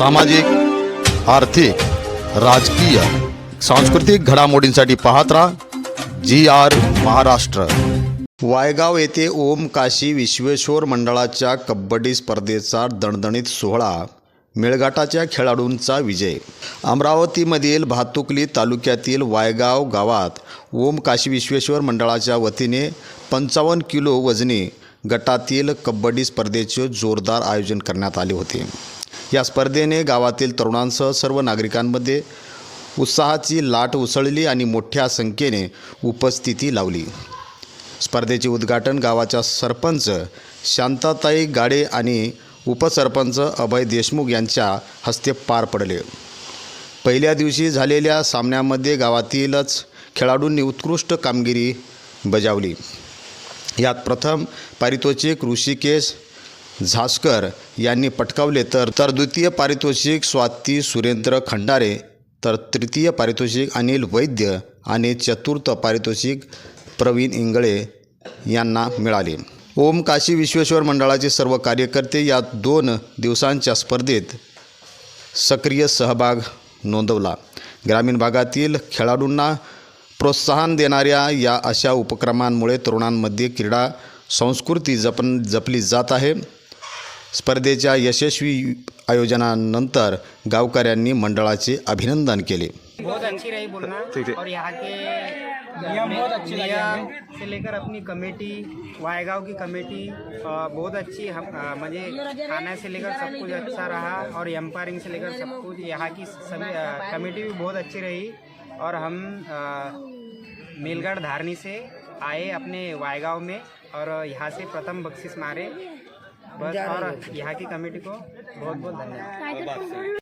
सामाजिक आर्थिक राजकीय सांस्कृतिक घडामोडींसाठी पाहत राहा जी आर महाराष्ट्र. वायगाव येथे ओम काशी विश्वेश्वर मंडळाच्या कबड्डी स्पर्धेचा दणदणीत सोहळा मेळघाटाच्या खेळाडूंचा विजय. अमरावतीमधील भातुकली तालुक्यातील वायगाव गावात ओम काशी विश्वेश्वर मंडळाच्या वतीने पंचावन्न किलो वजनी गटातील कबड्डी स्पर्धेचे जोरदार आयोजन करण्यात आले होते. या स्पर्धेने गावातील तरुणांसह सर्व नागरिकांमध्ये उत्साहाची लाट उसळली आणि मोठ्या संख्येने उपस्थिती लावली. स्पर्धेचे उद्घाटन गावाच्या सरपंच शांताताई गाडे आणि उपसरपंच अभय देशमुख यांच्या हस्ते पार पडले. पहिल्या दिवशी झालेल्या सामन्यामध्ये गावातीलच खेळाडूंनी उत्कृष्ट कामगिरी बजावली. यात प्रथम पारितोषिक ऋषिकेश झासकर यांनी पटकावले तर तर द्वितीय पारितोषिक स्वाती सुरेंद्र खंडारे तर तृतीय पारितोषिक अनिल वैद्य आणि चतुर्थ पारितोषिक प्रवीण इंगळे यांना मिळाले. ओम काशी विश्वेश्वर मंडळाचे सर्व कार्यकर्ते या दोन दिवसांच्या स्पर्धेत सक्रिय सहभाग नोंदवला. ग्रामीण भागातील खेळाडूंना प्रोत्साहन देणाऱ्या या अशा उपक्रमांमुळे तरुणांमध्ये क्रीडा संस्कृती जपन जपली जात आहे. स्पर्धेच्या यशस्वी आयोजनानंतर गावकऱ्यांनी मंडळाचे अभिनंदन केले. बहुत अच्छी रही बोलना। और यहाँ के नियम बहुत अच्छे नियम से लेकर अपनी कमेटी वायगांव की कमेटी बहुत अच्छी हम म्हणजे खाना से लेकर सब कुछ अच्छा रहा। और एम्पायरिंग से लेकर सब कुछ यहाँ की सभी कमेटी भी बहुत अच्छी रही। और हम मेलगढ़ धारनी से आए अपने वायगांव में और यहाँ से प्रथम बख्शिश मारे। बस और यहाँ की कमेटी को बहुत बहुत धन्यवाद